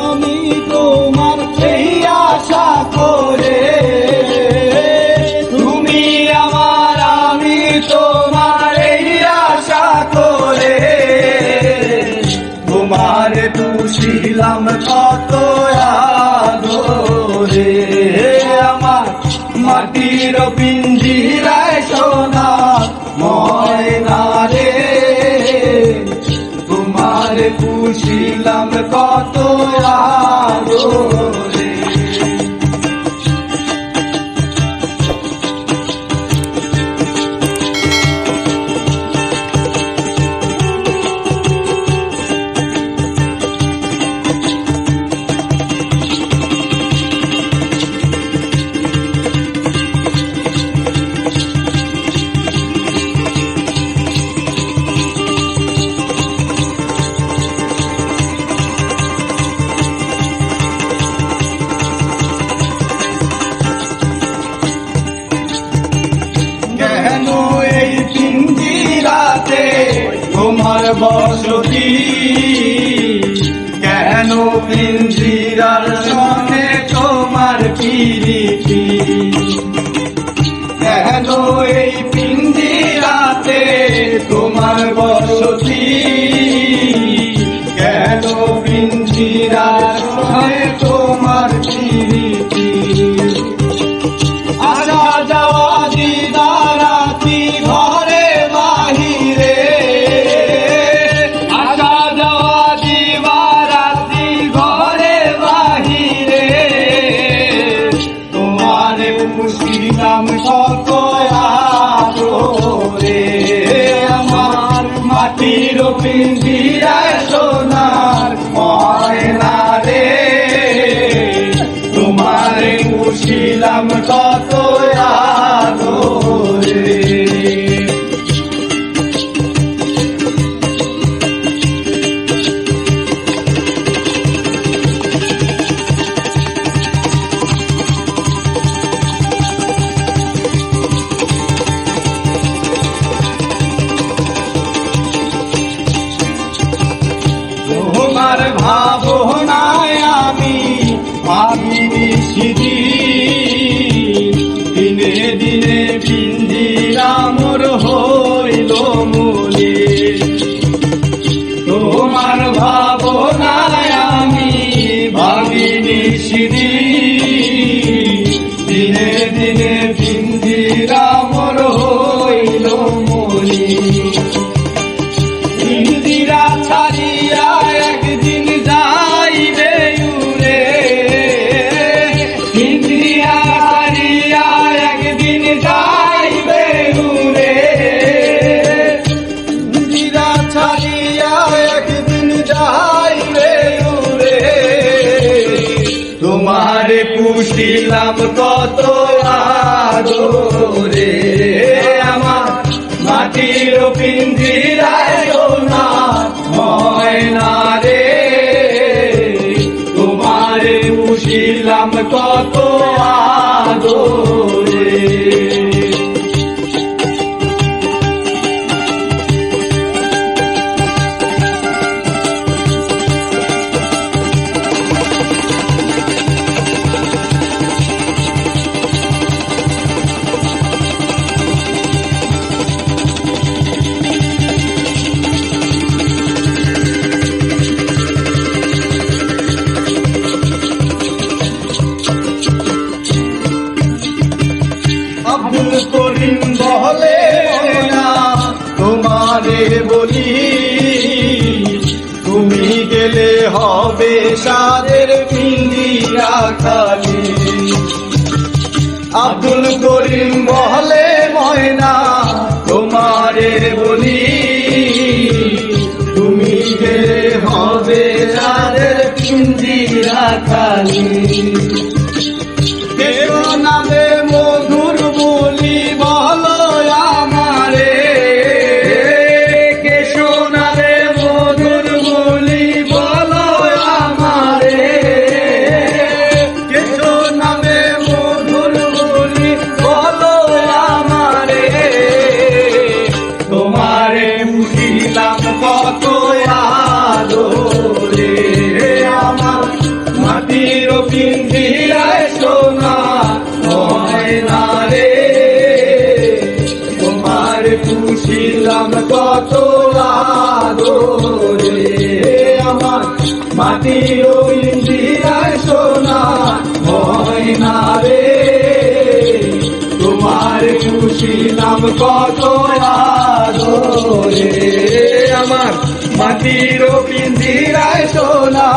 আমি তোমার সেই আশা করে। তুমি আমার আমি তোমার এই আশা করে। তোমার তুষিলাম কত আদরে আমার মাটির সোনা রে তোমার পুছিলাম কত আদরে তোমার কেন পিঞ্জিরার সঙ্গে তোমার পিরিতি? কেন এই পিঞ্জিরাতে তোমার বসতি? তোমার ভাবনায় আমি ভাবিনি শিরি দিনে দিনে পিঞ্জিরামর হইল মনে। তোমারে পুষিলাম কত আদরে। আমার মাটির পিন্দিরায় সোনা তুমি গেলে হবে আব্দুল করিম বলে ময়না, তোমারে বলি, তুমি গেলে হবে সাদের পিন্দিরা খালি। কেউ নামে ছিলাম কত আমার মাটি ইন্দিরায় সোনা না রে। তোমার খুশি নাম কত আমার মাটির ইন্দিরায় সোনা